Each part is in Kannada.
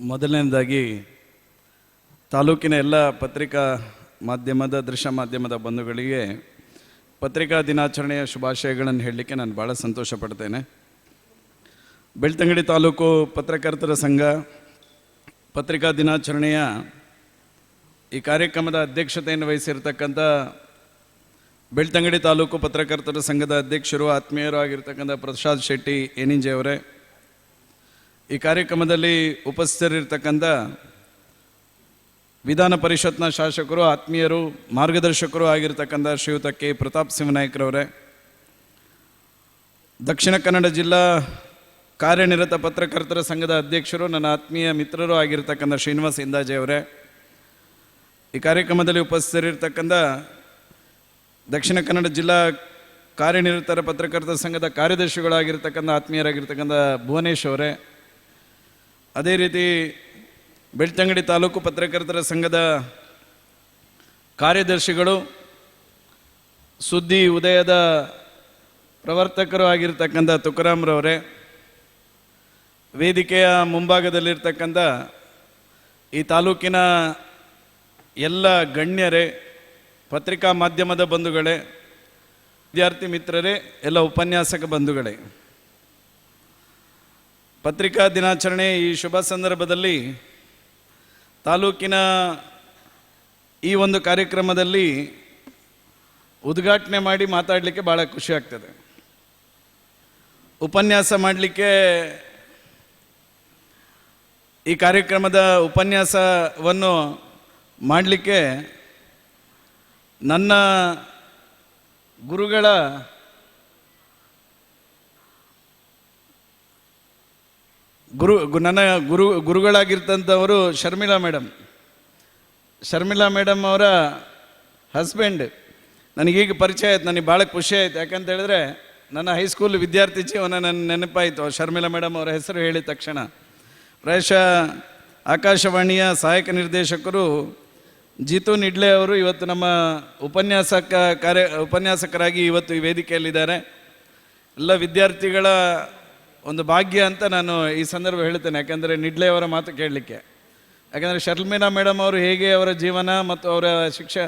ಮೊದಲನೇದಾಗಿ ತಾಲೂಕಿನ ಎಲ್ಲ ಪತ್ರಿಕಾ ಮಾಧ್ಯಮದ, ದೃಶ್ಯ ಮಾಧ್ಯಮದ ಬಂಧುಗಳಿಗೆ ಪತ್ರಿಕಾ ದಿನಾಚರಣೆಯ ಶುಭಾಶಯಗಳನ್ನು ಹೇಳಲಿಕ್ಕೆ ನಾನು ಭಾಳ ಸಂತೋಷ ಪಡ್ತೇನೆ ಬೆಳ್ತಂಗಡಿ ತಾಲೂಕು ಪತ್ರಕರ್ತರ ಸಂಘ ಪತ್ರಿಕಾ ದಿನಾಚರಣೆಯ ಈ ಕಾರ್ಯಕ್ರಮದ ಅಧ್ಯಕ್ಷತೆಯನ್ನು ವಹಿಸಿರ್ತಕ್ಕಂಥ ಬೆಳ್ತಂಗಡಿ ತಾಲೂಕು ಪತ್ರಕರ್ತರ ಸಂಘದ ಅಧ್ಯಕ್ಷರು, ಆತ್ಮೀಯರು ಆಗಿರ್ತಕ್ಕಂಥ ಪ್ರಸಾದ್ ಶೆಟ್ಟಿ ಏನಿಂಜೆ ಅವರೇ ಈ ಕಾರ್ಯಕ್ರಮದಲ್ಲಿ ಉಪಸ್ಥಿತರಿರ್ತಕ್ಕಂಥ ವಿಧಾನ ಪರಿಷತ್ನ ಶಾಸಕರು, ಆತ್ಮೀಯರು, ಮಾರ್ಗದರ್ಶಕರು ಆಗಿರ್ತಕ್ಕಂಥ ಶ್ರೀಯುತ ಕೆ. ಪ್ರತಾಪ್ ಸಿಂಹನಾಯ್ಕರವರೇ ದಕ್ಷಿಣ ಕನ್ನಡ ಜಿಲ್ಲಾ ಕಾರ್ಯನಿರತ ಪತ್ರಕರ್ತರ ಸಂಘದ ಅಧ್ಯಕ್ಷರು, ನನ್ನ ಆತ್ಮೀಯ ಮಿತ್ರರು ಆಗಿರ್ತಕ್ಕಂಥ ಶ್ರೀನಿವಾಸ್ ಇಂದಾಜೆ ಅವರೇ, ಈ ಕಾರ್ಯಕ್ರಮದಲ್ಲಿ ಉಪಸ್ಥಿತರಿರ್ತಕ್ಕಂಥ ದಕ್ಷಿಣ ಕನ್ನಡ ಜಿಲ್ಲಾ ಕಾರ್ಯನಿರತರ ಪತ್ರಕರ್ತರ ಸಂಘದ ಕಾರ್ಯದರ್ಶಿಗಳಾಗಿರ್ತಕ್ಕಂಥ, ಆತ್ಮೀಯರಾಗಿರ್ತಕ್ಕಂಥ ಭುವನೇಶ್ ಅವರೇ ಅದೇ ರೀತಿ ಬೆಳ್ತಂಗಡಿ ತಾಲೂಕು ಪತ್ರಕರ್ತರ ಸಂಘದ ಕಾರ್ಯದರ್ಶಿಗಳು ಸುದ್ದಿ ಉದಯದ ಪ್ರವರ್ತಕರು ಆಗಿರ್ತಕ್ಕಂಥ ತುಕರಾಮ್ರವರೇ, ವೇದಿಕೆಯ ಮುಂಭಾಗದಲ್ಲಿರ್ತಕ್ಕಂಥ ಈ ತಾಲೂಕಿನ ಎಲ್ಲ ಗಣ್ಯರೇ, ಪತ್ರಿಕಾ ಮಾಧ್ಯಮದ ಬಂಧುಗಳೇ, ವಿದ್ಯಾರ್ಥಿ ಮಿತ್ರರೇ, ಎಲ್ಲ ಉಪನ್ಯಾಸಕ ಬಂಧುಗಳೇ. ಪತ್ರಿಕಾ ದಿನಾಚರಣೆ ಈ ಶುಭ ಸಂದರ್ಭದಲ್ಲಿ ತಾಲೂಕಿನ ಈ ಒಂದು ಕಾರ್ಯಕ್ರಮದಲ್ಲಿ ಉದ್ಘಾಟನೆ ಮಾಡಿ ಮಾತಾಡಲಿಕ್ಕೆ ಭಾಳ ಖುಷಿ ಆಗ್ತದೆ. ಉಪನ್ಯಾಸ ಮಾಡಲಿಕ್ಕೆ ಈ ಕಾರ್ಯಕ್ರಮದ ಉಪನ್ಯಾಸವನ್ನು ಮಾಡಲಿಕ್ಕೆ ನನ್ನ ಗುರುಗಳ ಗುರು ನನ್ನ ಗುರು, ಗುರುಗಳಾಗಿರ್ತಂಥವರು ಶರ್ಮಿಳಾ ಮೇಡಮ್ ಶರ್ಮಿಳಾ ಮೇಡಮ್ ಅವರ ಹಸ್ಬೆಂಡ್. ನನಗೀಗ ಪರಿಚಯ ಆಯ್ತು, ನನಗೆ ಭಾಳ ಖುಷಿ ಆಯ್ತು. ಯಾಕಂತ ಹೇಳಿದ್ರೆ, ನನ್ನ ಹೈಸ್ಕೂಲ್ ವಿದ್ಯಾರ್ಥಿ ಜೀವನ ನನ್ನ ನೆನಪಾಯಿತು. ಶರ್ಮಿಳಾ ಮೇಡಮ್ ಅವರ ಹೆಸರು ಹೇಳಿದ ತಕ್ಷಣ. ಪ್ರಾಯಶಃ ಆಕಾಶವಾಣಿಯ ಸಹಾಯಕ ನಿರ್ದೇಶಕರು ಜಿತು ನಿಡ್ಲೆ ಅವರು ಇವತ್ತು ನಮ್ಮ ಉಪನ್ಯಾಸಕ ಕಾರ್ಯ, ಉಪನ್ಯಾಸಕರಾಗಿ ಇವತ್ತು ಈ ವೇದಿಕೆಯಲ್ಲಿದ್ದಾರೆ. ಎಲ್ಲ ವಿದ್ಯಾರ್ಥಿಗಳ ಒಂದು ಭಾಗ್ಯ ಅಂತ ನಾನು ಈ ಸಂದರ್ಭ ಹೇಳ್ತೇನೆ ಯಾಕೆಂದರೆ ನಿಡ್ಲೆ ಅವರ ಮಾತು ಕೇಳಲಿಕ್ಕೆ. ಯಾಕಂದರೆ ಶರ್ಮಿನಾ ಮೇಡಮ್ ಅವರು ಹೇಗೆ ಅವರ ಜೀವನ ಮತ್ತು ಅವರ ಶಿಕ್ಷ,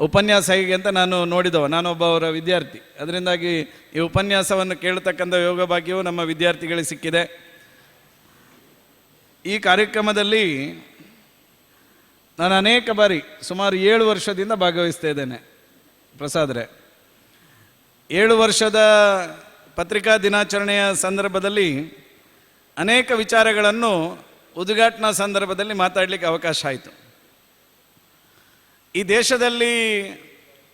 ಉಪನ್ಯಾಸ ಹೇಗೆ ಅಂತ ನಾನು ನೋಡಿದವ. ನಾನೊಬ್ಬ ಅವರ ವಿದ್ಯಾರ್ಥಿ. ಅದರಿಂದಾಗಿ ಈ ಉಪನ್ಯಾಸವನ್ನು ಕೇಳತಕ್ಕಂಥ ಯೋಗ ಭಾಗ್ಯವು ನಮ್ಮ ವಿದ್ಯಾರ್ಥಿಗಳಿಗೆ ಸಿಕ್ಕಿದೆ. ಈ ಕಾರ್ಯಕ್ರಮದಲ್ಲಿ ನಾನು ಅನೇಕ ಬಾರಿ, ಸುಮಾರು ಏಳು ವರ್ಷದಿಂದ ಭಾಗವಹಿಸ್ತಾ ಇದ್ದೇನೆ. ಪ್ರಸಾದ್ರೆ ಏಳು ವರ್ಷದ ಪತ್ರಿಕಾ ದಿನಾಚರಣೆಯ ಸಂದರ್ಭದಲ್ಲಿ ಅನೇಕ ವಿಚಾರಗಳನ್ನು ಉದ್ಘಾಟನಾ ಸಂದರ್ಭದಲ್ಲಿ ಮಾತಾಡಲಿಕ್ಕೆ ಅವಕಾಶ ಆಯಿತು. ಈ ದೇಶದಲ್ಲಿ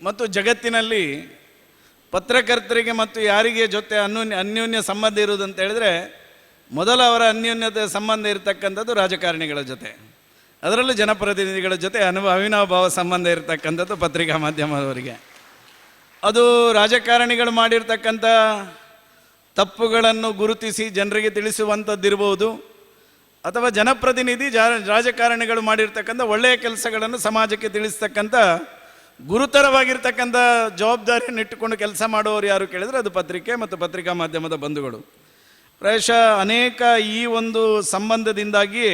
ಮತ್ತು ಜಗತ್ತಿನಲ್ಲಿ ಪತ್ರಕರ್ತರಿಗೆ ಮತ್ತು ಯಾರಿಗೆ ಜೊತೆ ಅನ್ಯೋನ್ಯ ಅನ್ಯೋನ್ಯ ಸಂಬಂಧ ಇರುವುದು ಅಂತ ಹೇಳಿದ್ರೆ ಮೊದಲ ಅವರ ಅನ್ಯೋನ್ಯತೆ ಸಂಬಂಧ ಇರತಕ್ಕಂಥದ್ದು ರಾಜಕಾರಣಿಗಳ ಜೊತೆ. ಅದರಲ್ಲೂ ಜನಪ್ರತಿನಿಧಿಗಳ ಜೊತೆ ಅನುಭವ ಅವಿನಾಭಾವ ಸಂಬಂಧ ಇರತಕ್ಕಂಥದ್ದು ಪತ್ರಿಕಾ ಮಾಧ್ಯಮದವರಿಗೆ. ಅದು ರಾಜಕಾರಣಿಗಳು ಮಾಡಿರ್ತಕ್ಕಂಥ ತಪ್ಪುಗಳನ್ನು ಗುರುತಿಸಿ ಜನರಿಗೆ ತಿಳಿಸುವಂಥದ್ದಿರ್ಬೋದು. ಅಥವಾ ಜನಪ್ರತಿನಿಧಿ ಜಾ, ರಾಜಕಾರಣಿಗಳು ಮಾಡಿರ್ತಕ್ಕಂಥ ಒಳ್ಳೆಯ ಕೆಲಸಗಳನ್ನು ಸಮಾಜಕ್ಕೆ ತಿಳಿಸ್ತಕ್ಕಂಥ, ಗುರುತರವಾಗಿರ್ತಕ್ಕಂಥ ಜವಾಬ್ದಾರಿಯನ್ನು ಇಟ್ಟುಕೊಂಡು ಕೆಲಸ ಮಾಡುವವರು ಯಾರು ಕೇಳಿದರೆ ಅದು ಪತ್ರಿಕೆ ಮತ್ತು ಪತ್ರಿಕಾ ಮಾಧ್ಯಮದ ಬಂಧುಗಳು. ಪ್ರಾಯಶಃ ಅನೇಕ ಈ ಒಂದು ಸಂಬಂಧದಿಂದಾಗಿ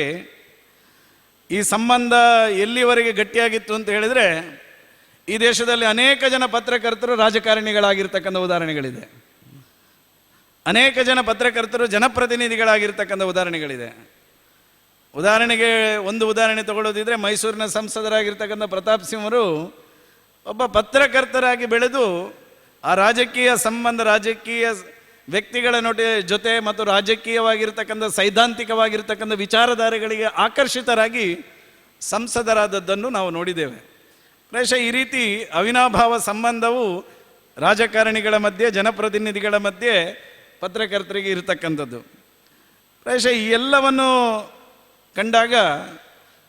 ಈ ಸಂಬಂಧ ಎಲ್ಲಿವರೆಗೆ ಗಟ್ಟಿಯಾಗಿತ್ತು ಅಂತ ಹೇಳಿದರೆ, ಈ ದೇಶದಲ್ಲಿ ಅನೇಕ ಜನ ಪತ್ರಕರ್ತರು ರಾಜಕಾರಣಿಗಳಾಗಿರ್ತಕ್ಕಂಥ ಉದಾಹರಣೆಗಳಿದೆ. ಅನೇಕ ಜನ ಪತ್ರಕರ್ತರು ಜನಪ್ರತಿನಿಧಿಗಳಾಗಿರ್ತಕ್ಕಂಥ ಉದಾಹರಣೆಗಳಿದೆ. ಉದಾಹರಣೆಗೆ ಒಂದು ಉದಾಹರಣೆ ತಗೊಳ್ಳೋದಿದ್ರೆ ಮೈಸೂರಿನ ಸಂಸದರಾಗಿರ್ತಕ್ಕಂಥ ಪ್ರತಾಪ್ ಸಿಂಹರು ಒಬ್ಬ ಪತ್ರಕರ್ತರಾಗಿ ಬೆಳೆದು ಆ ರಾಜಕೀಯ ಸಂಬಂಧ, ರಾಜಕೀಯ ವ್ಯಕ್ತಿಗಳ ನೋಟ ಜೊತೆ ಮತ್ತು ರಾಜಕೀಯವಾಗಿರ್ತಕ್ಕಂಥ ಸೈದ್ಧಾಂತಿಕವಾಗಿರ್ತಕ್ಕಂಥ ವಿಚಾರಧಾರೆಗಳಿಗೆ ಆಕರ್ಷಿತರಾಗಿ ಸಂಸದರಾದದ್ದನ್ನು ನಾವು ನೋಡಿದ್ದೇವೆ. ಪ್ರಶ ಈ ರೀತಿ ಅವಿನಾಭಾವ ಸಂಬಂಧವು ರಾಜಕಾರಣಿಗಳ ಮಧ್ಯೆ, ಜನಪ್ರತಿನಿಧಿಗಳ ಮಧ್ಯೆ ಪತ್ರಕರ್ತರಿಗೆ ಇರತಕ್ಕಂಥದ್ದು. ಪ್ರಾಯಶಃ ಈ ಎಲ್ಲವನ್ನು ಕಂಡಾಗ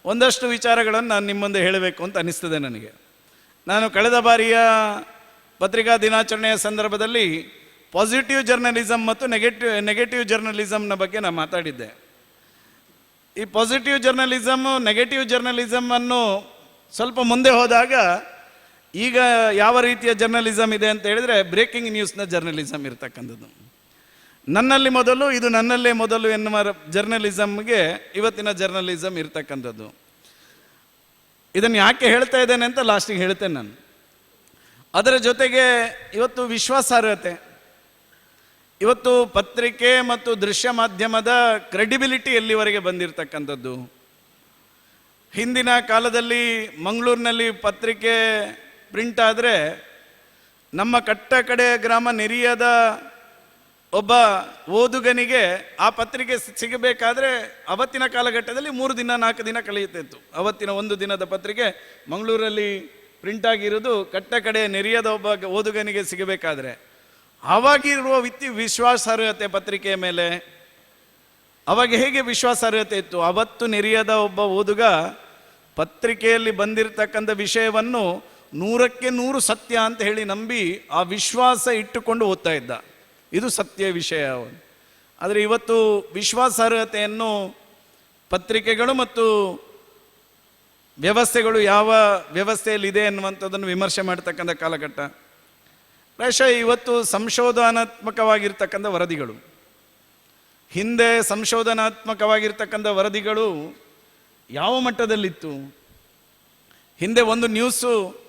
ಒಂದಷ್ಟು ವಿಚಾರಗಳನ್ನು ನಾನು ನಿಮ್ಮ ಮುಂದೆ ಹೇಳಬೇಕು ಅಂತ ಅನಿಸ್ತದೆ ನನಗೆ. ನಾನು ಕಳೆದ ಬಾರಿಯ ಪತ್ರಿಕಾ ದಿನಾಚರಣೆಯ ಸಂದರ್ಭದಲ್ಲಿ ಪಾಸಿಟಿವ್ ಜರ್ನಲಿಸಮ್ ಮತ್ತು ನೆಗೆಟಿವ್ ನೆಗೆಟಿವ್ ಜರ್ನಲಿಸಮ್ನ ಬಗ್ಗೆ ನಾನು ಮಾತಾಡಿದ್ದೆ. ಈ ಪಾಸಿಟಿವ್ ಜರ್ನಲಿಸಮ್ ನೆಗೆಟಿವ್ ಜರ್ನಲಿಸಮನ್ನು ಸ್ವಲ್ಪ ಮುಂದೆ ಹೋದಾಗ ಈಗ ಯಾವ ರೀತಿಯ ಜರ್ನಲಿಸಮ್ ಇದೆ ಅಂತ ಹೇಳಿದರೆ ಬ್ರೇಕಿಂಗ್ ನ್ಯೂಸ್ನ ಜರ್ನಲಿಸಮ್ ಇರ್ತಕ್ಕಂಥದ್ದು. ನನ್ನಲ್ಲಿ ಮೊದಲು, ಇದು ನನ್ನಲ್ಲೇ ಮೊದಲು ಎನ್ನುವ ಜರ್ನಲಿಸಮ್ಗೆ ಇವತ್ತಿನ ಜರ್ನಲಿಸಮ್ ಇರ್ತಕ್ಕಂಥದ್ದು. ಇದನ್ನು ಯಾಕೆ ಹೇಳ್ತಾ ಇದ್ದೇನೆ ಅಂತ ಲಾಸ್ಟಿಗೆ ಹೇಳ್ತೇನೆ ನಾನು. ಅದರ ಜೊತೆಗೆ ಇವತ್ತು ವಿಶ್ವಾಸಾರ್ಹತೆ. ಇವತ್ತು ಪತ್ರಿಕೆ ಮತ್ತು ದೃಶ್ಯ ಮಾಧ್ಯಮದ ಕ್ರೆಡಿಬಿಲಿಟಿ ಎಲ್ಲಿವರೆಗೆ ಬಂದಿರತಕ್ಕಂಥದ್ದು? ಹಿಂದಿನ ಕಾಲದಲ್ಲಿ ಮಂಗಳೂರಿನಲ್ಲಿ ಪತ್ರಿಕೆ ಪ್ರಿಂಟ್ ಆದರೆ ನಮ್ಮ ಕಟ್ಟ ಕಡೆ ಗ್ರಾಮ ನೆರಿಯದ ಒಬ್ಬ ಓದುಗನಿಗೆ ಆ ಪತ್ರಿಕೆ ಸಿಗಬೇಕಾದ್ರೆ ಅವತ್ತಿನ ಕಾಲಘಟ್ಟದಲ್ಲಿ ಮೂರು ದಿನ, ನಾಲ್ಕು ದಿನ ಕಳೆಯುತ್ತಿತ್ತು. ಅವತ್ತಿನ ಒಂದು ದಿನದ ಪತ್ರಿಕೆ ಮಂಗಳೂರಲ್ಲಿ ಪ್ರಿಂಟ್ ಆಗಿರೋದು ಕಟ್ಟ ಕಡೆ ನೆರೆಯದ ಒಬ್ಬ ಓದುಗನಿಗೆ ಸಿಗಬೇಕಾದ್ರೆ. ಆವಾಗಿರುವ ವಿತ್ತಿ ವಿಶ್ವಾಸಾರ್ಹತೆ ಪತ್ರಿಕೆಯ ಮೇಲೆ ಅವಾಗ ಹೇಗೆ ವಿಶ್ವಾಸಾರ್ಹತೆ ಇತ್ತು? ಅವತ್ತು ನೆರೆಯದ ಒಬ್ಬ ಓದುಗ ಪತ್ರಿಕೆಯಲ್ಲಿ ಬಂದಿರತಕ್ಕಂಥ ವಿಷಯವನ್ನು ನೂರಕ್ಕೆ ನೂರು ಸತ್ಯ ಅಂತ ಹೇಳಿ ನಂಬಿ ಆ ವಿಶ್ವಾಸ ಇಟ್ಟುಕೊಂಡು ಓದ್ತಾ ಇದ್ದ. ಇದು ಸತ್ಯ ವಿಷಯ ಆದರೆ ಇವತ್ತು ವಿಶ್ವಾಸಾರ್ಹತೆಯನ್ನು ಪತ್ರಿಕೆಗಳು ಮತ್ತು ವ್ಯವಸ್ಥೆಗಳು ಯಾವ ವ್ಯವಸ್ಥೆಯಲ್ಲಿದೆ ಅನ್ನುವಂಥದ್ದನ್ನು ವಿಮರ್ಶೆ ಮಾಡ್ತಕ್ಕಂಥ ಕಾಲಘಟ್ಟ. ಪ್ರಾಯಶಃ ಇವತ್ತು ಸಂಶೋಧನಾತ್ಮಕವಾಗಿರ್ತಕ್ಕಂಥ ವರದಿಗಳು. ಹಿಂದೆ ಸಂಶೋಧನಾತ್ಮಕವಾಗಿರ್ತಕ್ಕಂಥ ವರದಿಗಳು ಯಾವ ಮಟ್ಟದಲ್ಲಿತ್ತು? ಹಿಂದೆ ಒಂದು ನ್ಯೂಸು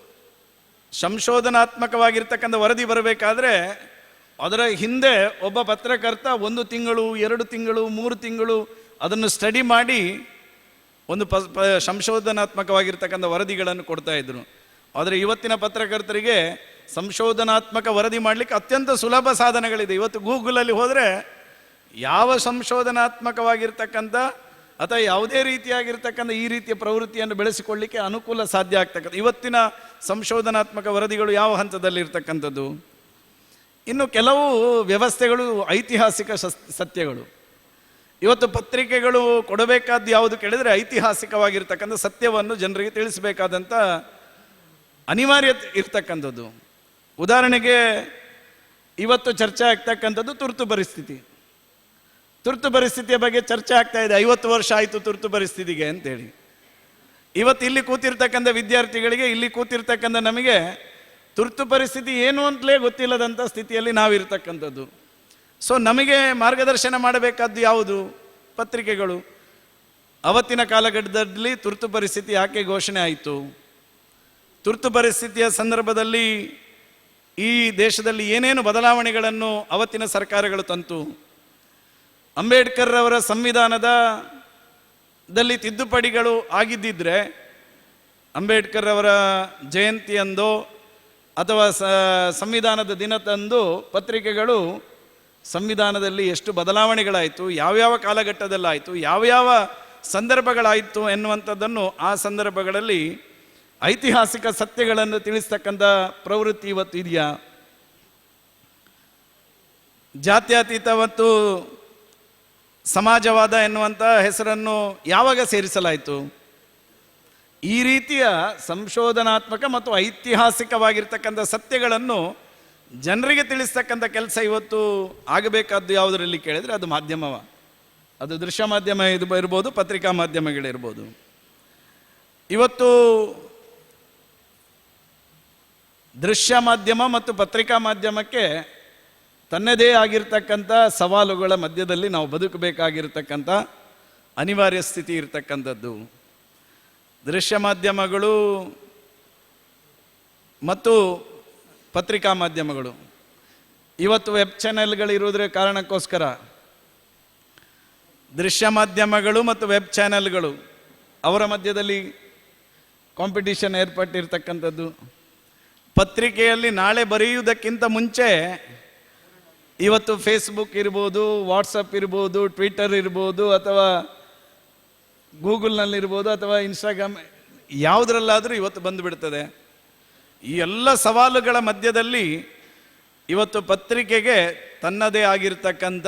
ಸಂಶೋಧನಾತ್ಮಕವಾಗಿರ್ತಕ್ಕಂಥ ವರದಿ ಬರಬೇಕಾದ್ರೆ ಅದರ ಹಿಂದೆ ಒಬ್ಬ ಪತ್ರಕರ್ತ ಒಂದು ತಿಂಗಳು, ಎರಡು ತಿಂಗಳು, ಮೂರು ತಿಂಗಳು ಅದನ್ನು ಸ್ಟಡಿ ಮಾಡಿ ಒಂದು ಪ ಸಂಶೋಧನಾತ್ಮಕವಾಗಿರ್ತಕ್ಕಂಥ ವರದಿಗಳನ್ನು ಕೊಡ್ತಾ ಇದ್ರು. ಆದರೆ ಇವತ್ತಿನ ಪತ್ರಕರ್ತರಿಗೆ ಸಂಶೋಧನಾತ್ಮಕ ವರದಿ ಮಾಡಲಿಕ್ಕೆ ಅತ್ಯಂತ ಸುಲಭ ಸಾಧನಗಳಿದೆ. ಇವತ್ತು ಗೂಗಲಲ್ಲಿ ಹೋದರೆ ಯಾವ ಸಂಶೋಧನಾತ್ಮಕವಾಗಿರ್ತಕ್ಕಂಥ ಅಥವಾ ಯಾವುದೇ ರೀತಿಯಾಗಿರ್ತಕ್ಕಂಥ ಈ ರೀತಿಯ ಪ್ರವೃತ್ತಿಯನ್ನು ಬೆಳೆಸಿಕೊಳ್ಳಿಕ್ಕೆ ಅನುಕೂಲ ಸಾಧ್ಯ ಆಗ್ತಕ್ಕಂಥ ಇವತ್ತಿನ ಸಂಶೋಧನಾತ್ಮಕ ವರದಿಗಳು ಯಾವ ಹಂತದಲ್ಲಿ ಇರ್ತಕ್ಕಂಥದ್ದು ಇನ್ನು ಕೆಲವು ವ್ಯವಸ್ಥೆಗಳು ಐತಿಹಾಸಿಕ ಸತ್ಯಗಳು. ಇವತ್ತು ಪತ್ರಿಕೆಗಳು ಕೊಡಬೇಕಾದ್ದು ಯಾವುದು ಕೇಳಿದರೆ ಐತಿಹಾಸಿಕವಾಗಿರ್ತಕ್ಕಂಥ ಸತ್ಯವನ್ನು ಜನರಿಗೆ ತಿಳಿಸಬೇಕಾದಂಥ ಅನಿವಾರ್ಯತೆ ಇರ್ತಕ್ಕಂಥದ್ದು. ಉದಾಹರಣೆಗೆ ಇವತ್ತು ಚರ್ಚೆ ಆಗ್ತಕ್ಕಂಥದ್ದು ತುರ್ತು ಪರಿಸ್ಥಿತಿ. ತುರ್ತು ಪರಿಸ್ಥಿತಿಯ ಬಗ್ಗೆ ಚರ್ಚೆ ಆಗ್ತಾ ಇದೆ, ಐವತ್ತು ವರ್ಷ ಆಯಿತು ತುರ್ತು ಪರಿಸ್ಥಿತಿಗೆ ಅಂತೇಳಿ. ಇವತ್ತು ಇಲ್ಲಿ ಕೂತಿರ್ತಕ್ಕಂಥ ವಿದ್ಯಾರ್ಥಿಗಳಿಗೆ, ಇಲ್ಲಿ ಕೂತಿರ್ತಕ್ಕಂಥ ನಮಗೆ ತುರ್ತು ಪರಿಸ್ಥಿತಿ ಏನು ಅಂತಲೇ ಗೊತ್ತಿಲ್ಲದಂಥ ಸ್ಥಿತಿಯಲ್ಲಿ ನಾವಿರ್ತಕ್ಕಂಥದ್ದು. ಸೊ ನಮಗೆ ಮಾರ್ಗದರ್ಶನ ಮಾಡಬೇಕಾದ್ದು ಯಾವುದು? ಪತ್ರಿಕೆಗಳು. ಅವತ್ತಿನ ಕಾಲಘಟ್ಟದಲ್ಲಿ ತುರ್ತು ಪರಿಸ್ಥಿತಿ ಯಾಕೆ ಘೋಷಣೆ ಆಯಿತು? ತುರ್ತು ಪರಿಸ್ಥಿತಿಯ ಸಂದರ್ಭದಲ್ಲಿ ಈ ದೇಶದಲ್ಲಿ ಏನೇನು ಬದಲಾವಣೆಗಳನ್ನು ಅವತ್ತಿನ ಸರ್ಕಾರಗಳು ತಂತು? ಅಂಬೇಡ್ಕರ್ ಅವರ ಸಂವಿಧಾನದ ದಲ್ಲಿ ತಿದ್ದುಪಡಿಗಳು ಆಗಿದ್ದಿದ್ರೆ ಅಂಬೇಡ್ಕರ್ ಅವರ ಜಯಂತಿಯಂದು ಅಥವಾ ಸಂವಿಧಾನದ ದಿನದಂದು ಪತ್ರಿಕೆಗಳು ಸಂವಿಧಾನದಲ್ಲಿ ಎಷ್ಟು ಬದಲಾವಣೆಗಳಾಯಿತು, ಯಾವ್ಯಾವ ಕಾಲಘಟ್ಟದಲ್ಲಾಯಿತು, ಯಾವ್ಯಾವ ಸಂದರ್ಭಗಳಾಯಿತು ಎನ್ನುವಂಥದ್ದನ್ನು ಆ ಸಂದರ್ಭಗಳಲ್ಲಿ ಐತಿಹಾಸಿಕ ಸತ್ಯಗಳನ್ನು ತಿಳಿಸ್ತಕ್ಕಂಥ ಪ್ರವೃತ್ತಿ ಇವತ್ತು ಇದೆಯಾ? ಜಾತ್ಯತೀತ ಮತ್ತು ಸಮಾಜವಾದ ಎನ್ನುವಂಥ ಹೆಸರನ್ನು ಯಾವಾಗ ಸೇರಿಸಲಾಯಿತು? ಈ ರೀತಿಯ ಸಂಶೋಧನಾತ್ಮಕ ಮತ್ತು ಐತಿಹಾಸಿಕವಾಗಿರ್ತಕ್ಕಂಥ ಸತ್ಯಗಳನ್ನು ಜನರಿಗೆ ತಿಳಿಸ್ತಕ್ಕಂಥ ಕೆಲಸ ಇವತ್ತು ಆಗಬೇಕಾದ್ದು ಯಾವುದರಲ್ಲಿ ಕೇಳಿದರೆ ಅದು ಮಾಧ್ಯಮವ. ಅದು ದೃಶ್ಯ ಮಾಧ್ಯಮ ಇದು ಇರ್ಬೋದು, ಪತ್ರಿಕಾ ಮಾಧ್ಯಮಗಳಿರ್ಬೋದು. ಇವತ್ತು ದೃಶ್ಯ ಮಾಧ್ಯಮ ಮತ್ತು ಪತ್ರಿಕಾ ಮಾಧ್ಯಮಕ್ಕೆ ತನ್ನದೇ ಆಗಿರ್ತಕ್ಕಂಥ ಸವಾಲುಗಳ ಮಧ್ಯದಲ್ಲಿ ನಾವು ಬದುಕಬೇಕಾಗಿರ್ತಕ್ಕಂಥ ಅನಿವಾರ್ಯ ಸ್ಥಿತಿ ಇರತಕ್ಕಂಥದ್ದು. ದೃಶ್ಯ ಮಾಧ್ಯಮಗಳು ಮತ್ತು ಪತ್ರಿಕಾ ಮಾಧ್ಯಮಗಳು. ಇವತ್ತು ವೆಬ್ ಚಾನೆಲ್ಗಳಿರುವುದರ ಕಾರಣಕ್ಕೋಸ್ಕರ. ದೃಶ್ಯ ಮಾಧ್ಯಮಗಳು ಮತ್ತು ವೆಬ್ ಚಾನೆಲ್ಗಳು, ಅವರ ಮಧ್ಯದಲ್ಲಿ ಕಾಂಪಿಟಿಷನ್ ಏರ್ಪಟ್ಟಿರ್ತಕ್ಕಂಥದ್ದು. ಪತ್ರಿಕೆಯಲ್ಲಿ ನಾಳೆ ಬರೆಯುವುದಕ್ಕಿಂತ ಮುಂಚೆ ಇವತ್ತು ಫೇಸ್ಬುಕ್ ಇರ್ಬೋದು ವಾಟ್ಸಪ್ ಇರ್ಬೋದು ಟ್ವಿಟರ್ ಇರ್ಬೋದು ಅಥವಾ ಗೂಗಲ್ನಲ್ಲಿರ್ಬೋದು ಅಥವಾ ಇನ್ಸ್ಟಾಗ್ರಾಮ್, ಯಾವುದರಲ್ಲಾದರೂ ಇವತ್ತು ಬಂದುಬಿಡ್ತದೆ. ಈ ಎಲ್ಲ ಸವಾಲುಗಳ ಮಧ್ಯದಲ್ಲಿ ಇವತ್ತು ಪತ್ರಿಕೆಗೆ ತನ್ನದೇ ಆಗಿರ್ತಕ್ಕಂಥ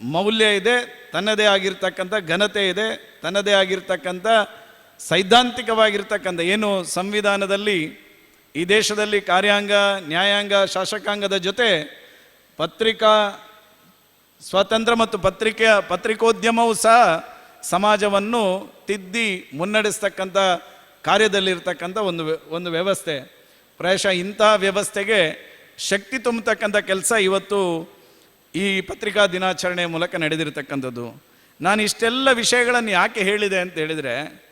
ಮೌಲ್ಯ ಇದೆ, ತನ್ನದೇ ಆಗಿರ್ತಕ್ಕಂಥ ಘನತೆ ಇದೆ, ತನ್ನದೇ ಆಗಿರ್ತಕ್ಕಂಥ ಸೈದ್ಧಾಂತಿಕವಾಗಿರ್ತಕ್ಕಂಥ ಏನು ಸಂವಿಧಾನದಲ್ಲಿ ಈ ದೇಶದಲ್ಲಿ ಕಾರ್ಯಾಂಗ, ನ್ಯಾಯಾಂಗ, ಶಾಸಕಾಂಗದ ಜೊತೆ ಪತ್ರಿಕಾ, ಸ್ವಾತಂತ್ರ್ಯ ಮತ್ತು ಪತ್ರಿಕೆಯ ಪತ್ರಿಕೋದ್ಯಮವೂ ಸಹ ಸಮಾಜವನ್ನು ತಿದ್ದಿ ಮುನ್ನಡೆಸ್ತಕ್ಕಂಥ ಕಾರ್ಯದಲ್ಲಿರ್ತಕ್ಕಂಥ ಒಂದು ಒಂದು ವ್ಯವಸ್ಥೆ. ಪ್ರಾಯಶಃ ಇಂಥ ವ್ಯವಸ್ಥೆಗೆ ಶಕ್ತಿ ತುಂಬತಕ್ಕಂಥ ಕೆಲಸ ಇವತ್ತು ಈ ಪತ್ರಿಕಾ ದಿನಾಚರಣೆ ಮೂಲಕ ನಡೆದಿರತಕ್ಕಂಥದ್ದು. ನಾನು ಇಷ್ಟೆಲ್ಲ ವಿಷಯಗಳನ್ನು ಯಾಕೆ ಹೇಳಿದೆ ಅಂತ ಹೇಳಿದರೆ,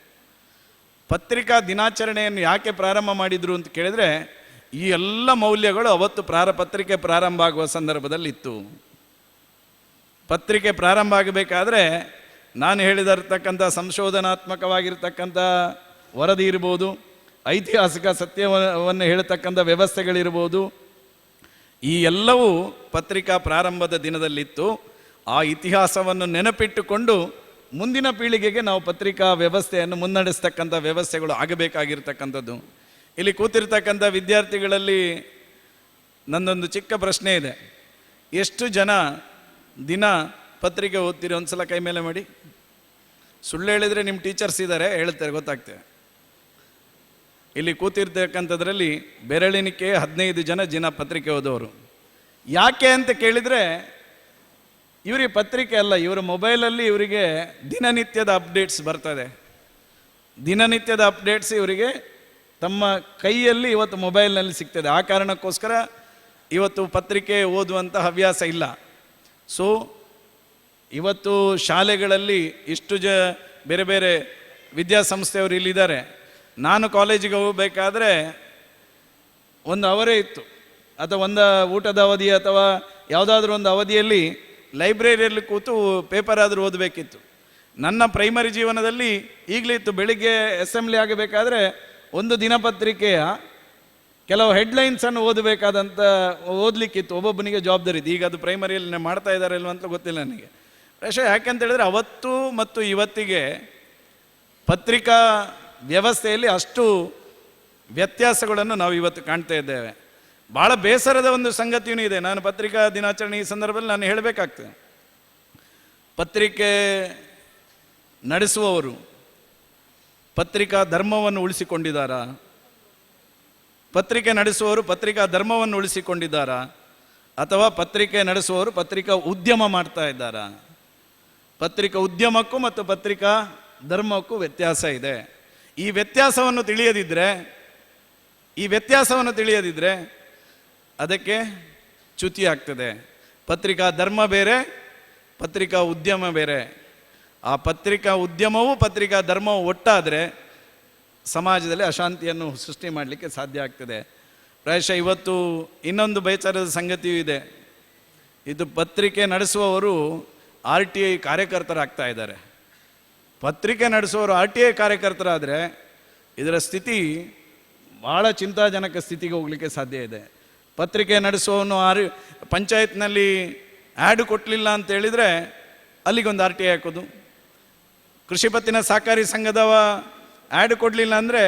ಪತ್ರಿಕಾ ದಿನಾಚರಣೆಯನ್ನು ಯಾಕೆ ಪ್ರಾರಂಭ ಮಾಡಿದ್ರು ಅಂತ ಕೇಳಿದರೆ, ಈ ಎಲ್ಲ ಮೌಲ್ಯಗಳು ಅವತ್ತು ಪ್ರಾರ, ಪತ್ರಿಕೆ ಪ್ರಾರಂಭ ಆಗುವ ಸಂದರ್ಭದಲ್ಲಿತ್ತು. ಪತ್ರಿಕೆ ಪ್ರಾರಂಭ ಆಗಬೇಕಾದ್ರೆ ನಾನು ಹೇಳಿದಿರ್ತಕ್ಕಂಥ ಸಂಶೋಧನಾತ್ಮಕವಾಗಿರ್ತಕ್ಕಂಥ ವರದಿ ಇರ್ಬೋದು, ಐತಿಹಾಸಿಕ ಸತ್ಯವನ್ನು ಹೇಳತಕ್ಕಂಥ ವ್ಯವಸ್ಥೆಗಳಿರ್ಬೋದು, ಈ ಎಲ್ಲವೂ ಪತ್ರಿಕಾ ಪ್ರಾರಂಭದ ದಿನದಲ್ಲಿತ್ತು. ಆ ಇತಿಹಾಸವನ್ನು ನೆನಪಿಟ್ಟುಕೊಂಡು ಮುಂದಿನ ಪೀಳಿಗೆಗೆ ನಾವು ಪತ್ರಿಕಾ ವ್ಯವಸ್ಥೆಯನ್ನು ಮುನ್ನಡೆಸ್ತಕ್ಕಂಥ ವ್ಯವಸ್ಥೆಗಳು ಆಗಬೇಕಾಗಿರ್ತಕ್ಕಂಥದ್ದು. ಇಲ್ಲಿ ಕೂತಿರ್ತಕ್ಕಂಥ ವಿದ್ಯಾರ್ಥಿಗಳಲ್ಲಿ ನನ್ನೊಂದು ಚಿಕ್ಕ ಪ್ರಶ್ನೆ ಇದೆ. ಎಷ್ಟು ಜನ ದಿನ ಪತ್ರಿಕೆ ಓದ್ತೀರಿ ಒಂದ್ಸಲ ಕೈ ಮೇಲೆ ಮಾಡಿ. ಸುಳ್ಳು ಹೇಳಿದರೆ ನಿಮ್ಮ ಟೀಚರ್ಸ್ ಇದ್ದಾರೆ ಹೇಳ್ತಾರೆ, ಗೊತ್ತಾಗ್ತದೆ. ಇಲ್ಲಿ ಕೂತಿರ್ತಕ್ಕಂಥದ್ರಲ್ಲಿ ಬೆರಳಿನಿಕೆ ಹದಿನೈದು ಜನ ಜಿನ ಪತ್ರಿಕೆ ಓದೋರು. ಯಾಕೆ ಅಂತ ಕೇಳಿದರೆ, ಇವರಿಗೆ ಪತ್ರಿಕೆ ಅಲ್ಲ, ಇವರ ಮೊಬೈಲಲ್ಲಿ ಇವರಿಗೆ ದಿನನಿತ್ಯದ ಅಪ್ಡೇಟ್ಸ್ ಬರ್ತದೆ. ದಿನನಿತ್ಯದ ಅಪ್ಡೇಟ್ಸ್ ಇವರಿಗೆ ತಮ್ಮ ಕೈಯಲ್ಲಿ ಇವತ್ತು ಮೊಬೈಲ್ನಲ್ಲಿ ಸಿಗ್ತದೆ. ಆ ಕಾರಣಕ್ಕೋಸ್ಕರ ಇವತ್ತು ಪತ್ರಿಕೆ ಓದುವಂಥ ಹವ್ಯಾಸ ಇಲ್ಲ. ಸೊ ಇವತ್ತು ಶಾಲೆಗಳಲ್ಲಿ ಇಷ್ಟು ಜ ಬೇರೆ ಬೇರೆ ವಿದ್ಯಾಸಂಸ್ಥೆಯವರು ಇಲ್ಲಿದ್ದಾರೆ. ನಾನು ಕಾಲೇಜಿಗೆ ಹೋಗಬೇಕಾದ್ರೆ ಒಂದು ಅವರೇ ಇತ್ತು. ಅಥವಾ ಒಂದು ಊಟದ ಅವಧಿ ಅಥವಾ ಯಾವುದಾದ್ರೂ ಒಂದು ಅವಧಿಯಲ್ಲಿ ಲೈಬ್ರರಿಯಲ್ಲಿ ಕೂತು ಪೇಪರ್ ಆದರೂ ಓದಬೇಕಿತ್ತು. ನನ್ನ ಪ್ರೈಮರಿ ಜೀವನದಲ್ಲಿ ಈಗಲೇ ಇತ್ತು. ಬೆಳಿಗ್ಗೆ ಅಸೆಂಬ್ಲಿ ಆಗಬೇಕಾದ್ರೆ ಒಂದು ದಿನಪತ್ರಿಕೆಯ ಕೆಲವು ಹೆಡ್ಲೈನ್ಸನ್ನು ಓದಬೇಕಾದಂಥ ಓದಲಿಕ್ಕಿತ್ತು. ಒಬ್ಬೊಬ್ಬನಿಗೆ ಜವಾಬ್ದಾರಿ ಇತ್ತು. ಈಗ ಅದು ಪ್ರೈಮರಿಯಲ್ಲಿ ಮಾಡ್ತಾ ಇದ್ದಾರೆ ಅಂತ ಗೊತ್ತಿಲ್ಲ ನನಗೆ. ರಷ್ಯಾ ಯಾಕೆಂತೇಳಿದ್ರೆ ಅವತ್ತು ಮತ್ತು ಇವತ್ತಿಗೆ ಪತ್ರಿಕಾ ವ್ಯವಸ್ಥೆಯಲ್ಲಿ ಅಷ್ಟು ವ್ಯತ್ಯಾಸಗಳನ್ನು ನಾವು ಇವತ್ತು ಕಾಣ್ತಾ ಇದ್ದೇವೆ. ಭಾಳ ಬೇಸರದ ಒಂದು ಸಂಗತಿಯೂ ಇದೆ. ನಾನು ಪತ್ರಿಕಾ ದಿನಾಚರಣೆ ಈ ಸಂದರ್ಭದಲ್ಲಿ ನಾನು ಹೇಳಬೇಕಾಗ್ತದೆ. ಪತ್ರಿಕೆ ನಡೆಸುವವರು ಪತ್ರಿಕಾ ಧರ್ಮವನ್ನು ಉಳಿಸಿಕೊಂಡಿದ್ದಾರಾ? ಪತ್ರಿಕೆ ನಡೆಸುವವರು ಪತ್ರಿಕಾ ಧರ್ಮವನ್ನು ಉಳಿಸಿಕೊಂಡಿದ್ದಾರಾ? ಅಥವಾ ಪತ್ರಿಕೆ ನಡೆಸುವವರು ಪತ್ರಿಕಾ ಉದ್ಯಮ ಮಾಡ್ತಾ ಇದ್ದಾರಾ? ಪತ್ರಿಕಾ ಉದ್ಯಮಕ್ಕೂ ಮತ್ತು ಪತ್ರಿಕಾ ಧರ್ಮಕ್ಕೂ ವ್ಯತ್ಯಾಸ ಇದೆ. ಈ ವ್ಯತ್ಯಾಸವನ್ನು ತಿಳಿಯದಿದ್ದರೆ ಈ ವ್ಯತ್ಯಾಸವನ್ನು ತಿಳಿಯದಿದ್ದರೆ ಅದಕ್ಕೆ ಚ್ಯುತಿ ಆಗ್ತದೆ. ಪತ್ರಿಕಾ ಧರ್ಮ ಬೇರೆ, ಪತ್ರಿಕಾ ಉದ್ಯಮ ಬೇರೆ. ಆ ಪತ್ರಿಕಾ ಉದ್ಯಮವು ಪತ್ರಿಕಾ ಧರ್ಮವು ಒಟ್ಟಾದರೆ ಸಮಾಜದಲ್ಲಿ ಅಶಾಂತಿಯನ್ನು ಸೃಷ್ಟಿ ಮಾಡಲಿಕ್ಕೆ ಸಾಧ್ಯ ಆಗ್ತದೆ. ಪ್ರಾಯಶಃ ಇವತ್ತು ಇನ್ನೊಂದು ಬೇಚಾರದ ಸಂಗತಿಯೂ ಇದೆ. ಇದು ಪತ್ರಿಕೆ ನಡೆಸುವವರು ಆರ್ ಟಿ ಐ ಕಾರ್ಯಕರ್ತರಾಗ್ತಾ ಇದ್ದಾರೆ. ಪತ್ರಿಕೆ ನಡೆಸೋರು ಆರ್ ಟಿ ಐ ಕಾರ್ಯಕರ್ತರಾದರೆ ಇದರ ಸ್ಥಿತಿ ಭಾಳ ಚಿಂತಾಜನಕ ಸ್ಥಿತಿಗೆ ಹೋಗಲಿಕ್ಕೆ ಸಾಧ್ಯ ಇದೆ. ಪತ್ರಿಕೆ ನಡೆಸೋನು ಆರ್ ಪಂಚಾಯತ್ನಲ್ಲಿ ಆ್ಯಡ್ ಕೊಟ್ಟಲಿಲ್ಲ ಅಂತ ಹೇಳಿದರೆ ಅಲ್ಲಿಗೊಂದು ಆರ್ ಟಿ ಐ ಹಾಕೋದು. ಕೃಷಿ ಪತ್ತಿನ ಸಹಕಾರಿ ಸಂಘದವ ಆ್ಯಡ್ ಕೊಡಲಿಲ್ಲ ಅಂದರೆ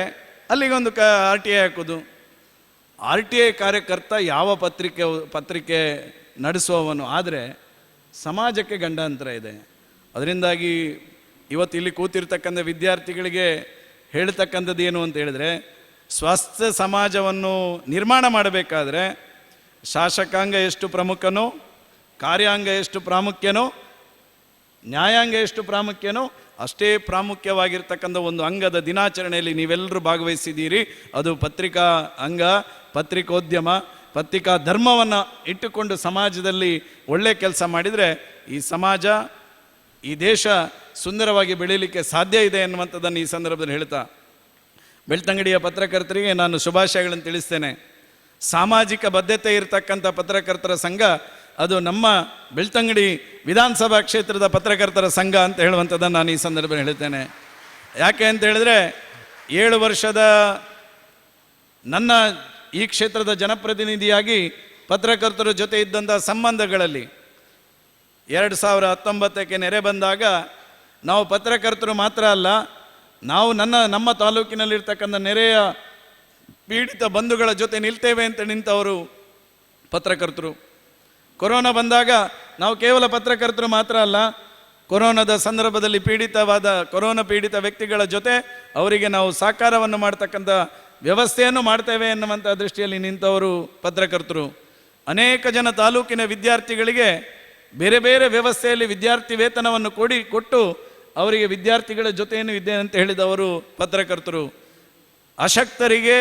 ಅಲ್ಲಿಗೊಂದು ಕ ಆರ್ ಟಿ ಐ ಹಾಕೋದು. ಆರ್ ಟಿ ಐ ಕಾರ್ಯಕರ್ತ ಯಾವ ಪತ್ರಿಕೆ ಪತ್ರಿಕೆ ನಡೆಸುವವನು ಆದರೆ ಸಮಾಜಕ್ಕೆ ಗಂಡಾಂತರ ಇದೆ. ಅದರಿಂದಾಗಿ ಇವತ್ತು ಇಲ್ಲಿ ಕೂತಿರ್ತಕ್ಕಂಥ ವಿದ್ಯಾರ್ಥಿಗಳಿಗೆ ಹೇಳ್ತಕ್ಕಂಥದ್ದು ಏನು ಅಂತ ಹೇಳಿದ್ರೆ ಸ್ವಸ್ಥ ಸಮಾಜವನ್ನು ನಿರ್ಮಾಣ ಮಾಡಬೇಕಾದ್ರೆ ಶಾಸಕಾಂಗ ಎಷ್ಟು ಪ್ರಮುಖನೋ, ಕಾರ್ಯಾಂಗ ಎಷ್ಟು ಪ್ರಾಮುಖ್ಯನೋ, ನ್ಯಾಯಾಂಗ ಎಷ್ಟು ಪ್ರಾಮುಖ್ಯನೋ, ಅಷ್ಟೇ ಪ್ರಾಮುಖ್ಯವಾಗಿರ್ತಕ್ಕಂಥ ಒಂದು ಅಂಗದ ದಿನಾಚರಣೆಯಲ್ಲಿ ನೀವೆಲ್ಲರೂ ಭಾಗವಹಿಸಿದ್ದೀರಿ. ಅದು ಪತ್ರಿಕಾ ಅಂಗ, ಪತ್ರಿಕೋದ್ಯಮ ಪತ್ರಿಕಾ ಧರ್ಮವನ್ನು ಇಟ್ಟುಕೊಂಡು ಸಮಾಜದಲ್ಲಿ ಒಳ್ಳೆ ಕೆಲಸ ಮಾಡಿದರೆ ಈ ಸಮಾಜ, ಈ ದೇಶ ಸುಂದರವಾಗಿ ಬೆಳೀಲಿಕ್ಕೆ ಸಾಧ್ಯ ಇದೆ ಎನ್ನುವಂಥದ್ದನ್ನು ಈ ಸಂದರ್ಭದಲ್ಲಿ ಹೇಳ್ತಾ, ಬೆಳ್ತಂಗಡಿಯ ಪತ್ರಕರ್ತರಿಗೆ ನಾನು ಶುಭಾಶಯಗಳನ್ನು ತಿಳಿಸ್ತೇನೆ. ಸಾಮಾಜಿಕ ಬದ್ಧತೆ ಇರತಕ್ಕಂಥ ಪತ್ರಕರ್ತರ ಸಂಘ, ಅದು ನಮ್ಮ ಬೆಳ್ತಂಗಡಿ ವಿಧಾನಸಭಾ ಕ್ಷೇತ್ರದ ಪತ್ರಕರ್ತರ ಸಂಘ ಅಂತ ಹೇಳುವಂಥದ್ದನ್ನು ನಾನು ಈ ಸಂದರ್ಭದಲ್ಲಿ ಹೇಳ್ತೇನೆ. ಯಾಕೆ ಅಂತ ಹೇಳಿದ್ರೆ, ಏಳು ವರ್ಷದ ನನ್ನ ಈ ಕ್ಷೇತ್ರದ ಜನಪ್ರತಿನಿಧಿಯಾಗಿ ಪತ್ರಕರ್ತರ ಜೊತೆ ಇದ್ದಂಥ ಸಂಬಂಧಗಳಲ್ಲಿ ಎರಡು ಸಾವಿರ ಹತ್ತೊಂಬತ್ತಕ್ಕೆ ನೆರೆ ಬಂದಾಗ ನಾವು ಪತ್ರಕರ್ತರು ಮಾತ್ರ ಅಲ್ಲ, ನಾವು ನನ್ನ, ನಮ್ಮ ತಾಲೂಕಿನಲ್ಲಿರ್ತಕ್ಕಂಥ ನೆರೆಯ ಪೀಡಿತ ಬಂಧುಗಳ ಜೊತೆ ನಿಲ್ತೇವೆ ಅಂತ ನಿಂತವರು ಪತ್ರಕರ್ತರು. ಕೊರೋನಾ ಬಂದಾಗ ನಾವು ಕೇವಲ ಪತ್ರಕರ್ತರು ಮಾತ್ರ ಅಲ್ಲ, ಕೊರೋನಾದ ಸಂದರ್ಭದಲ್ಲಿ ಪೀಡಿತವಾದ, ಕೊರೋನಾ ಪೀಡಿತ ವ್ಯಕ್ತಿಗಳ ಜೊತೆ ಅವರಿಗೆ ನಾವು ಸಹಕಾರವನ್ನು ಮಾಡ್ತಕ್ಕಂಥ ವ್ಯವಸ್ಥೆಯನ್ನು ಮಾಡ್ತೇವೆ ಎನ್ನುವಂಥ ದೃಷ್ಟಿಯಲ್ಲಿ ನಿಂತವರು ಪತ್ರಕರ್ತರು. ಅನೇಕ ಜನ ತಾಲೂಕಿನ ವಿದ್ಯಾರ್ಥಿಗಳಿಗೆ ಬೇರೆ ಬೇರೆ ವ್ಯವಸ್ಥೆಯಲ್ಲಿ ವಿದ್ಯಾರ್ಥಿ ವೇತನವನ್ನು ಕೊಡಿ, ಕೊಟ್ಟು ಅವರಿಗೆ ವಿದ್ಯಾರ್ಥಿಗಳ ಜೊತೆಯನ್ನು ಇದೆ ಅಂತ ಹೇಳಿದವರು ಪತ್ರಕರ್ತರು. ಅಶಕ್ತರಿಗೆ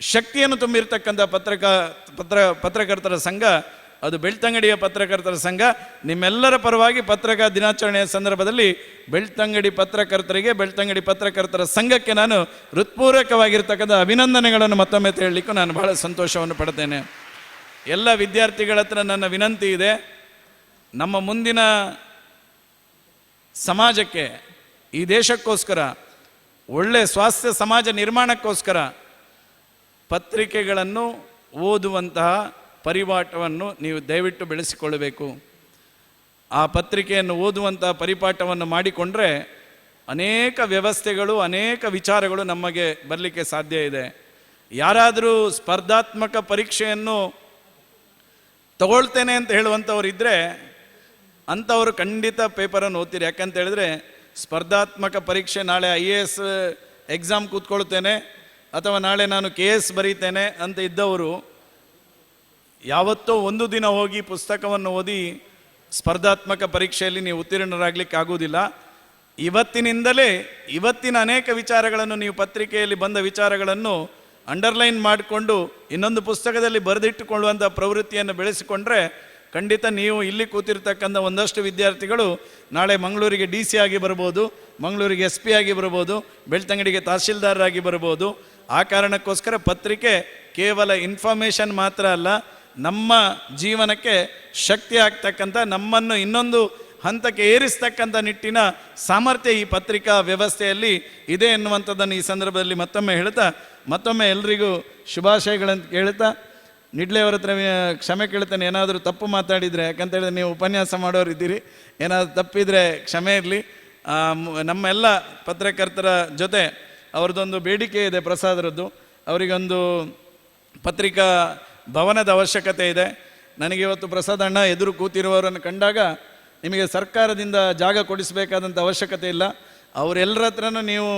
ಶಕ್ತಿಯನ್ನು ತುಂಬಿರ್ತಕ್ಕಂಥ ಪತ್ರಕ, ಪತ್ರ, ಪತ್ರಕರ್ತರ ಸಂಘ ಅದು ಬೆಳ್ತಂಗಡಿಯ ಪತ್ರಕರ್ತರ ಸಂಘ. ನಿಮ್ಮೆಲ್ಲರ ಪರವಾಗಿ ಪತ್ರಕ ದಿನಾಚರಣೆಯ ಸಂದರ್ಭದಲ್ಲಿ ಬೆಳ್ತಂಗಡಿ ಪತ್ರಕರ್ತರಿಗೆ, ಬೆಳ್ತಂಗಡಿ ಪತ್ರಕರ್ತರ ಸಂಘಕ್ಕೆ ನಾನು ಹೃತ್ಪೂರ್ವಕವಾಗಿರ್ತಕ್ಕಂಥ ಅಭಿನಂದನೆಗಳನ್ನು ಮತ್ತೊಮ್ಮೆ ಹೇಳಲಿಕ್ಕೂ ನಾನು ಬಹಳ ಸಂತೋಷವನ್ನು ಪಡ್ತೇನೆ. ಎಲ್ಲ ವಿದ್ಯಾರ್ಥಿಗಳ ಹತ್ರ ನನ್ನ ವಿನಂತಿ ಇದೆ. ನಮ್ಮ ಮುಂದಿನ ಸಮಾಜಕ್ಕೆ, ಈ ದೇಶಕ್ಕೋಸ್ಕರ, ಒಳ್ಳೆ ಸ್ವಾಸ್ಥ್ಯ ಸಮಾಜ ನಿರ್ಮಾಣಕ್ಕೋಸ್ಕರ ಪತ್ರಿಕೆಗಳನ್ನು ಓದುವಂತಹ ಪರಿಪಾಠವನ್ನು ನೀವು ದಯವಿಟ್ಟು ಬೆಳೆಸಿಕೊಳ್ಳಬೇಕು. ಆ ಪತ್ರಿಕೆಯನ್ನು ಓದುವಂಥ ಪರಿಪಾಠವನ್ನು ಮಾಡಿಕೊಂಡ್ರೆ ಅನೇಕ ವ್ಯವಸ್ಥೆಗಳು, ಅನೇಕ ವಿಚಾರಗಳು ನಮಗೆ ಬರಲಿಕ್ಕೆ ಸಾಧ್ಯ ಇದೆ. ಯಾರಾದರೂ ಸ್ಪರ್ಧಾತ್ಮಕ ಪರೀಕ್ಷೆಯನ್ನು ತಗೊಳ್ತೇನೆ ಅಂತ ಹೇಳುವಂಥವ್ರು ಇದ್ದರೆ ಅಂಥವರು ಖಂಡಿತ ಪೇಪರನ್ನು ಓದ್ತೀರಿ. ಯಾಕಂತ ಹೇಳಿದ್ರೆ ಸ್ಪರ್ಧಾತ್ಮಕ ಪರೀಕ್ಷೆ ನಾಳೆ ಐ ಎ ಎಸ್ ಎಕ್ಸಾಮ್ ಕೂತ್ಕೊಳ್ತೇನೆ ಅಥವಾ ನಾಳೆ ನಾನು ಕೆ ಎಸ್ ಬರೀತೇನೆ ಅಂತ ಇದ್ದವರು ಯಾವತ್ತೋ ಒಂದು ದಿನ ಹೋಗಿ ಪುಸ್ತಕವನ್ನು ಓದಿ ಸ್ಪರ್ಧಾತ್ಮಕ ಪರೀಕ್ಷೆಯಲ್ಲಿ ನೀವು ಉತ್ತೀರ್ಣರಾಗಲಿಕ್ಕೆ ಆಗುವುದಿಲ್ಲ ಇವತ್ತಿನಿಂದಲೇ, ಇವತ್ತಿನ ಅನೇಕ ವಿಚಾರಗಳನ್ನು ನೀವು ಪತ್ರಿಕೆಯಲ್ಲಿ ಬಂದ ವಿಚಾರಗಳನ್ನು ಅಂಡರ್ಲೈನ್ ಮಾಡಿಕೊಂಡು ಇನ್ನೊಂದು ಪುಸ್ತಕದಲ್ಲಿ ಬರೆದಿಟ್ಟುಕೊಳ್ಳುವಂಥ ಪ್ರವೃತ್ತಿಯನ್ನು ಬೆಳೆಸಿಕೊಂಡ್ರೆ ಖಂಡಿತ ನೀವು ಇಲ್ಲಿ ಕೂತಿರ್ತಕ್ಕಂಥ ಒಂದಷ್ಟು ವಿದ್ಯಾರ್ಥಿಗಳು ನಾಳೆ ಮಂಗಳೂರಿಗೆ ಡಿ ಸಿ ಆಗಿ ಬರ್ಬೋದು, ಮಂಗಳೂರಿಗೆ ಎಸ್ ಪಿ ಆಗಿ ಬರ್ಬೋದು, ಬೆಳ್ತಂಗಡಿಗೆ ತಹಸೀಲ್ದಾರರಾಗಿ ಬರ್ಬೋದು. ಆ ಕಾರಣಕ್ಕೋಸ್ಕರ ಪತ್ರಿಕೆ ಕೇವಲ ಇನ್ಫಾರ್ಮೇಷನ್ ಮಾತ್ರ ಅಲ್ಲ ನಮ್ಮ ಜೀವನಕ್ಕೆ ಶಕ್ತಿ ಆಗ್ತಕ್ಕಂಥ ನಮ್ಮನ್ನು ಇನ್ನೊಂದು ಹಂತಕ್ಕೆ ಏರಿಸ್ತಕ್ಕಂಥ ನಿಟ್ಟಿನ ಸಾಮರ್ಥ್ಯ ಈ ಪತ್ರಿಕಾ ವ್ಯವಸ್ಥೆಯಲ್ಲಿ ಇದೆ ಎನ್ನುವಂಥದ್ದನ್ನು ಈ ಸಂದರ್ಭದಲ್ಲಿ ಮತ್ತೊಮ್ಮೆ ಹೇಳ್ತಾ, ಮತ್ತೊಮ್ಮೆ ಎಲ್ರಿಗೂ ಶುಭಾಶಯಗಳನ್ನು ಕೇಳ್ತಾ ನಿಡ್ಲೆಯವರ ಹತ್ರ ಕ್ಷಮೆ ಕೇಳ್ತಾನೆ, ಏನಾದರೂ ತಪ್ಪು ಮಾತಾಡಿದರೆ ಯಾಕಂತ ಹೇಳಿದ್ರೆ ನೀವು ಉಪನ್ಯಾಸ ಮಾಡೋರು ಇದ್ದೀರಿ, ಏನಾದರೂ ತಪ್ಪಿದರೆ ಕ್ಷಮೆ ಇರಲಿ. ನಮ್ಮೆಲ್ಲ ಪತ್ರಕರ್ತರ ಜೊತೆ ಅವ್ರದ್ದೊಂದು ಬೇಡಿಕೆ ಇದೆ ಪ್ರಸಾದರದ್ದು, ಅವರಿಗೊಂದು ಪತ್ರಿಕಾ ಭವನದ ಅವಶ್ಯಕತೆ ಇದೆ. ನನಗೆ ಇವತ್ತು ಪ್ರಸಾದ್ ಅಣ್ಣ ಎದುರು ಕೂತಿರುವವರನ್ನು ಕಂಡಾಗ ನಿಮಗೆ ಸರ್ಕಾರದಿಂದ ಜಾಗ ಕೊಡಿಸಬೇಕಾದಂಥ ಅವಶ್ಯಕತೆ ಇಲ್ಲ. ಅವರೆಲ್ಲರ ಹತ್ರನೂ ನೀವು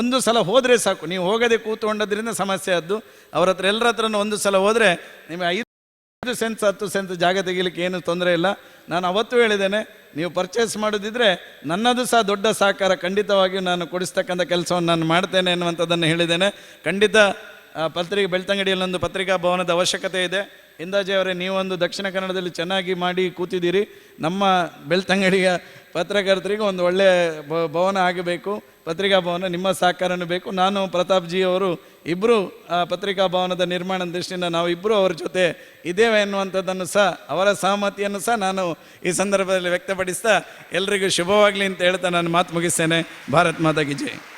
ಒಂದು ಸಲ ಹೋದರೆ ಸಾಕು. ನೀವು ಹೋಗದೆ ಕೂತ್ಕೊಂಡದ್ರಿಂದ ಸಮಸ್ಯೆ ಆದ್ದು. ಅವ್ರ ಹತ್ರ ಎಲ್ಲರ ಹತ್ರನೂ ಒಂದು ಸಲ ಹೋದರೆ ನಿಮಗೆ ಐದು ಸೆನ್ಸ್ ಹತ್ತು ಸೆನ್ಸ್ ಜಾಗ ತೆಗಿಲಿಕ್ಕೆ ಏನು ತೊಂದರೆ ಇಲ್ಲ. ನಾನು ಅವತ್ತು ಹೇಳಿದ್ದೇನೆ, ನೀವು ಪರ್ಚೇಸ್ ಮಾಡೋದಿದ್ರೆ ನನ್ನದು ಸಹ ದೊಡ್ಡ ಸಹಕಾರ ಖಂಡಿತವಾಗಿಯೂ ನಾನು ಕೊಡಿಸ್ತಕ್ಕಂಥ ಕೆಲಸವನ್ನು ನಾನು ಮಾಡ್ತೇನೆ ಅನ್ನುವಂಥದ್ದನ್ನು ಹೇಳಿದ್ದೇನೆ. ಖಂಡಿತ ಪತ್ರಿಕೆ ಬೆಳ್ತಂಗಡಿಯಲ್ಲಿ ಒಂದು ಪತ್ರಿಕಾ ಭವನದ ಅವಶ್ಯಕತೆ ಇದೆ. ಇಂದಾಜೆ ಅವರೇ, ನೀವೊಂದು ದಕ್ಷಿಣ ಕನ್ನಡದಲ್ಲಿ ಚೆನ್ನಾಗಿ ಮಾಡಿ ಕೂತಿದ್ದೀರಿ. ನಮ್ಮ ಬೆಳ್ತಂಗಡಿಯ ಪತ್ರಕರ್ತರಿಗೆ ಒಂದು ಒಳ್ಳೆಯ ಭವನ ಆಗಬೇಕು. ಪತ್ರಿಕಾ ಭವನ ನಿಮ್ಮ ಸಹಕಾರನೂ ಬೇಕು. ನಾನು ಪ್ರತಾಪ್ ಜಿ ಅವರು ಇಬ್ಬರು ಪತ್ರಿಕಾ ಭವನದ ನಿರ್ಮಾಣದ ದೃಷ್ಟಿಯಿಂದ ನಾವು ಇಬ್ಬರು ಅವರ ಜೊತೆ ಇದ್ದೇವೆ ಎನ್ನುವಂಥದ್ದನ್ನು ಸಹ, ಅವರ ಸಹಮತಿಯನ್ನು ಸಹ ನಾನು ಈ ಸಂದರ್ಭದಲ್ಲಿ ವ್ಯಕ್ತಪಡಿಸ್ತಾ ಎಲ್ರಿಗೂ ಶುಭವಾಗಲಿ ಅಂತ ಹೇಳ್ತಾ ನಾನು ಮಾತು ಮುಗಿಸ್ತೇನೆ. ಭಾರತ್ ಮಾತಾ ಜೈ.